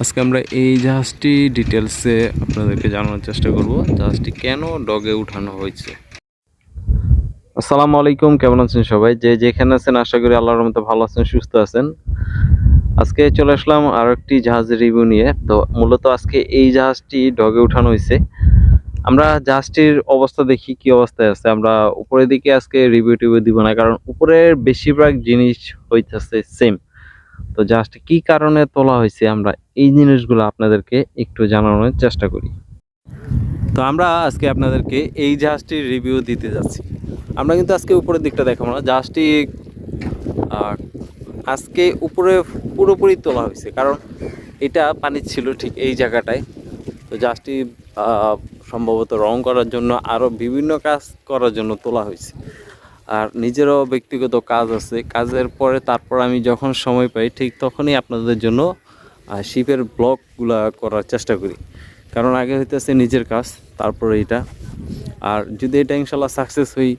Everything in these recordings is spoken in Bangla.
আজকে আমরা এই জাহাজটি ডিটেলসে আপনাদেরকে জানানোর চেষ্টা করব, জাহাজটি কেন ডগে উঠানো হয়েছে। আসসালামু আলাইকুম, কেমন আছেন সবাই? যে যেখানে আছেন, আশা করি আল্লাহর মতো ভালো আছেন, সুস্থ আছেন। আজকে চলে আসলাম আর একটি জাহাজের রিভিউ নিয়ে। তো মূলত আজকে এই জাহাজটি ডগে উঠানো হয়েছে। আমরা জাহাজটির অবস্থা দেখি, কি অবস্থায় আছে। আমরা উপরের দিকে আজকে রিভিউ টিভিউ দিব না, কারণ উপরের বেশিরভাগ জিনিস হইতেছে সেম তো জাহাজটি কি কারণে তোলা হয়েছে, আমরা এই জিনিসগুলো আপনাদেরকে একটু জানানোর চেষ্টা করি। তো আমরা আজকে আপনাদেরকে এই জাহাজটির রিভিউ দিতে যাচ্ছি। আমরা কিন্তু আজকে উপরের দিকটা দেখাবো না। জাহাজটি আজকে উপরে পুরোপুরি তোলা হয়েছে। কারণ এটা পানি ছিল ঠিক এই জায়গাটায়। তো জাহাজটি সম্ভবত রং করার জন্য আরও বিভিন্ন কাজ করার জন্য তোলা হয়েছে। আর নিজেরও ব্যক্তিগত কাজ আছে। কাজের পরে তারপর আমি যখন সময় পাই, ঠিক তখনই আপনাদের জন্য শিপের ব্লকগুলা করার চেষ্টা করি। কারণ আগে হইতেছে নিজের কাজ, তারপরে এটা। আর যদি এটা ইনশাল্লাহ সাকসেস হই,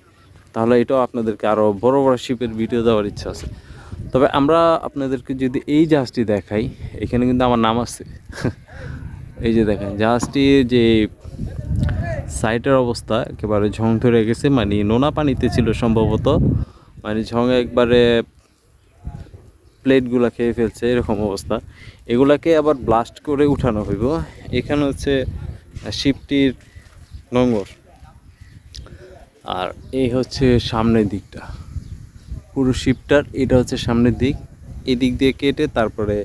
তাহলে এটাও আপনাদেরকে আরও বড় বড় শিপের ভিডিও দেওয়ার ইচ্ছা আছে। তবে আমরা আপনাদেরকে যদি এই জাহাজটি দেখাই, এখানে কিন্তু আমার নাম আছে। এই যে দেখেন জাহাজটির যে সাইটের অবস্থা, একেবারে ঝং ধরে গেছে মানে নোনা পানিতে ছিল সম্ভবত। মানে ঝং একবারে প্লেটগুলো খেয়ে ফেলছে, এরকম অবস্থা। এগুলাকে আবার ব্লাস্ট করে উঠানো হইব। এখানে হচ্ছে শিপটির নোংর আর এই হচ্ছে সামনের দিকটা। পুরো শিপটার, এটা হচ্ছে সামনের দিক। এই দিক দিয়ে কেটে তারপরে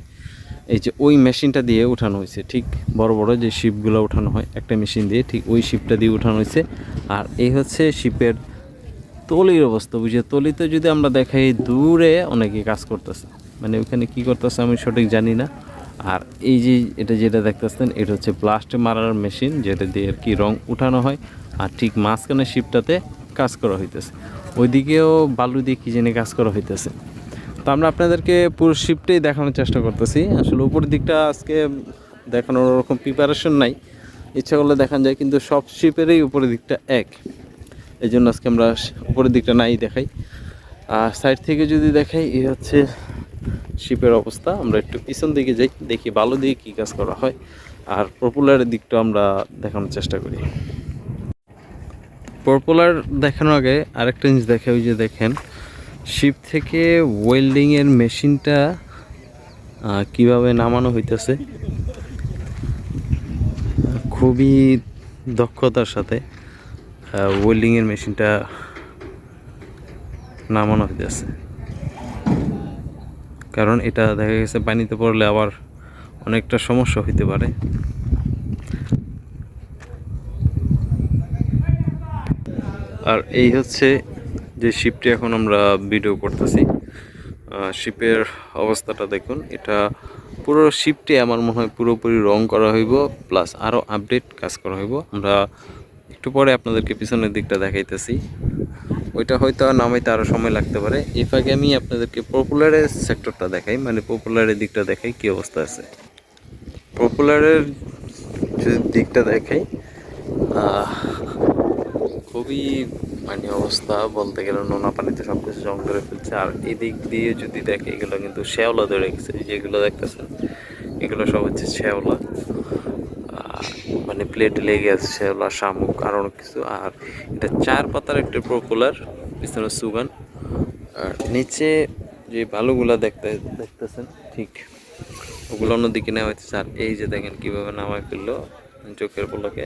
এই যে ওই মেশিনটা দিয়ে উঠানো হয়েছে। ঠিক বড় বড় যে শিপগুলো উঠানো হয়, একটা মেশিন দিয়ে ঠিক ওই শিপটা দিয়ে উঠানো হয়েছে। আর এই হচ্ছে শিপের তলির অবস্থা। বুঝে তলিতে যদি আমরা দেখাই, দূরে অনেকে কাজ করতেছে। মানে ওখানে কি করতেছে আমি সঠিক জানি না। আর এই যে এটা যেটা দেখতেছেন, এটা হচ্ছে ব্লাস্ট মারার মেশিন যেটা দিয়ে আর কি রং উঠানো হয়। আর ঠিক মাঝখানে শিপটাতে কাজ করা হইতেছে। ওইদিকেও বালু দিয়ে কি জেনে কাজ করা হইতেছে। তো আমরা আপনাদেরকে পুরো শিপটাই দেখানোর চেষ্টা করতেছি। আসলে উপরের দিকটা আজকে দেখানোর ওরকম প্রিপারেশন নাই। ইচ্ছা করলে দেখান যায়, কিন্তু সব শিপেরই উপরের দিকটা এক। এই জন্য আজকে আমরা উপরের দিকটা নাই দেখাই। আর সাইড থেকে যদি দেখাই, এই হচ্ছে শিপের অবস্থা। আমরা একটু পিছন দিকে যাই, দেখি ভালো দিয়ে কী কাজ করা হয়। আর পপুলারের দিকটা আমরা দেখানোর চেষ্টা করি। পপুলার দেখানোর আগে আরেকটা জিনিস দেখে, ওই যে দেখেন, শিপ থেকে ওয়েল্ডিংয়ের মেশিনটা কীভাবে নামানো হইতেছে। খুবই দক্ষতার সাথে ওয়েল্ডিংয়ের মেশিনটা নামানো হইতেছে। কারণ এটা দেখা গেছে পানিতে পড়লে আবার অনেকটা সমস্যা হইতে পারে। আর এই হচ্ছে যে শিপটি এখন আমরা ভিডিও করতেছি। শিপের অবস্থাটা দেখুন, এটা পুরো শিপটি আমার মনে হয় পুরোপুরি রং করা হইব প্লাস আরও আপডেট কাজ করা হইব। আমরা একটু পরে আপনাদেরকে পিছনের দিকটা দেখাইতেছি। ওইটা হয়তো নামাইতে আরও সময় লাগতে পারে। এই ফাঁকে আমি আপনাদেরকে পপুলারের সেক্টরটা দেখাই মানে পপুলারের দিকটা দেখাই কী অবস্থা আছে। পপুলারের দিকটা দেখাই খুবই মানে অবস্থা বলতে গেলে নোনা পানিতে সব কিছু জং ধরে ফেলছে। আর এদিক দিয়ে যদি দেখে, এগুলো কিন্তু শ্যাওলা ধরে গেছে। যেগুলো দেখতেছেন, এগুলো সব হচ্ছে শ্যাওলা। মানে প্লেটে লেগে আছে শ্যাওলা শামুক, আর অনেক কিছু। আর এটা চার পাতার একটা পপুলার পিছনে সুগান। আর নিচে যে বালুগুলা দেখতে দেখতেছেন, ঠিক ওগুলো অন্যদিকে নেওয়া হয়েছে। আর এই যে দেখেন কীভাবে নামায় ফেলল চোখের পলকে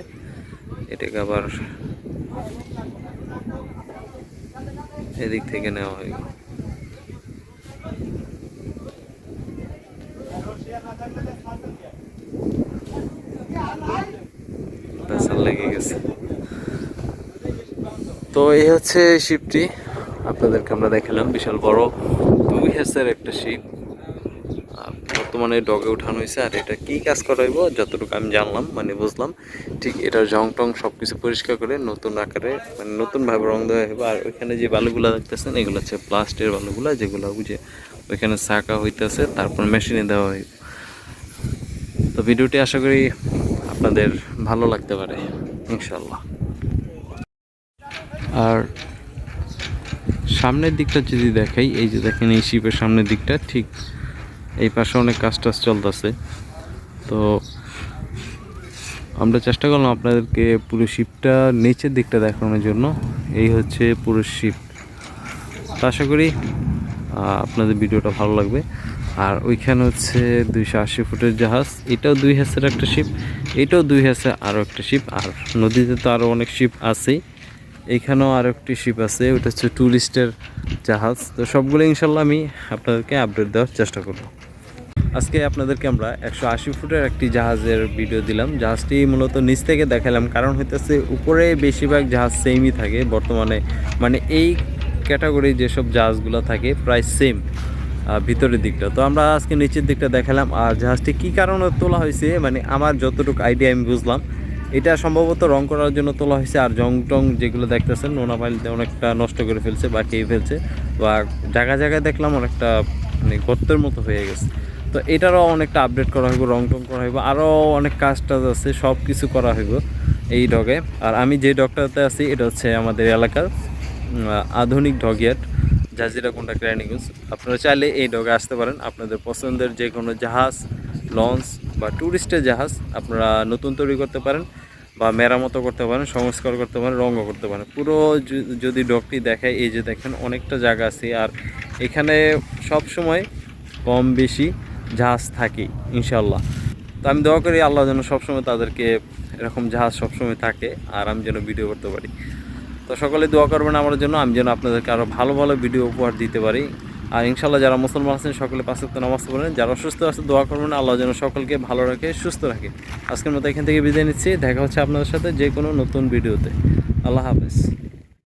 এটাকে আবার এদিক থেকে নেওয়া হয় লেগে গেছে। তো এই হচ্ছে শিপটি। আপনাদেরকে আমরা দেখালাম বিশাল বড় দুই হেসের একটা শিপ। বর্তমানে ডগে উঠানো হয়েছে। আর এটা কি কাজ করাইব যতটুকু আমি জানলাম মানে বুঝলাম, ঠিক এটার জং টং সব কিছু পরিষ্কার করে নতুন আকারে মানে নতুনভাবে রং দেওয়া হবে আর ওইখানে যে বালুগুলো দেখতেছেন, এগুলো হচ্ছে প্লাস্টের বালুগুলো, যেগুলো বুঝে ওইখানে ছাকা হইতেছে, তারপর মেশিনে দেওয়া হইব। তো ভিডিওটি আশা করি আপনাদের ভালো লাগতে পারে ইনশাল্লাহ আর সামনের দিকটা যদি দেখাই, এই যে দেখেন এই শিপের সামনের দিকটা, ঠিক এই পাশে অনেক কাজ টাজ চলতেছে। তো আমরা চেষ্টা করলাম আপনাদেরকে পুরো শিপটা নিচের দিকটা দেখানোর জন্য। এই হচ্ছে পুরো শিপ। আশা করি আপনাদের ভিডিওটা ভালো লাগবে। আর ওইখানে হচ্ছে দুইশো আশি ফুটের জাহাজ। এটাও দুই হ্যাসের একটা শিপ এটাও দুই হ্যাসে আরও একটা শিপ আর নদীতে তো আরও অনেক শিপ আছেই। এখানেও আরও একটি শিপ আছে ওটা হচ্ছে ট্যুরিস্টের জাহাজ। তো সবগুলো ইনশাল্লাহ আমি আপনাদেরকে আপডেট দেওয়ার চেষ্টা করব। আজকে আপনাদেরকে আমরা একশো আশি ফুটের একটি জাহাজের ভিডিও দিলাম। জাহাজটি মূলত নিচ থেকে দেখালাম, কারণ হইতেছে উপরে বেশিরভাগ জাহাজ সেমই থাকে। বর্তমানে মানে এই ক্যাটাগরি যেসব জাহাজগুলো থাকে, প্রায় সেম ভিতরের দিকটা। তো আমরা আজকে নিচের দিকটা দেখালাম। আর জাহাজটি কী কারণে তোলা হয়েছে? মানে আমার যতটুকু আইডিয়া আমি বুঝলাম, এটা সম্ভবত রং করার জন্য তোলা হয়েছে। আর জং টং যেগুলো দেখতেছেন, নোনা পাইল অনেকটা নষ্ট করে ফেলছে বা খেয়ে ফেলছে বা জায়গায় জায়গায় দেখলাম অনেকটা মানে গর্তের মতো হয়ে গেছে। তো এটারও অনেকটা আপডেট করা হইব, রং টং করা হইব। আরও অনেক কাজ টাজ আছে, সব কিছু করা হইব এই ডগে। আর আমি যে ডগটাতে আছি, এটা হচ্ছে আমাদের এলাকার আধুনিক ডগিয়াট জাজিরা কন্ট্রাক্ট রানিগঞ্জ আপনারা চাইলে এই ডগে আসতে পারেন। আপনাদের পছন্দের যে কোনো জাহাজ লঞ্চ বা ট্যুরিস্টের জাহাজ আপনারা নতুন তৈরি করতে পারেন বা মেরামতো করতে পারেন, সংস্কার করতে পারেন, রঙও করতে পারেন। পুরো যদি ডগটি দেখায় এই যে দেখেন অনেকটা জায়গা আছে আর এখানে সব সময় কম বেশি জাহাজ থাকে ইনশাল্লাহ তো আমি দোয়া করি আল্লাহ যেন সবসময় তাদেরকে এরকম জাহাজ সবসময় থাকে আর আমি যেন ভিডিও করতে পারি। তো সকলে দোয়া করবেন আমার জন্য, আমি যেন আপনাদেরকে আরও ভালো ভালো ভিডিও উপহার দিতে পারি। আর ইনশাল্লাহ যারা মুসলমান আছেন, সকলে পাঁচ ওয়াক্ত নামাজ পড়েন। যারা অসুস্থ আছে, দোয়া করবেন। আল্লাহ যেন সকলকে ভালো রাখে, সুস্থ রাখে। আজকের মতো এখান থেকে বিদায় নিচ্ছি। দেখা হচ্ছে আপনাদের সাথে যে কোনো নতুন ভিডিওতে। আল্লাহ হাফেজ।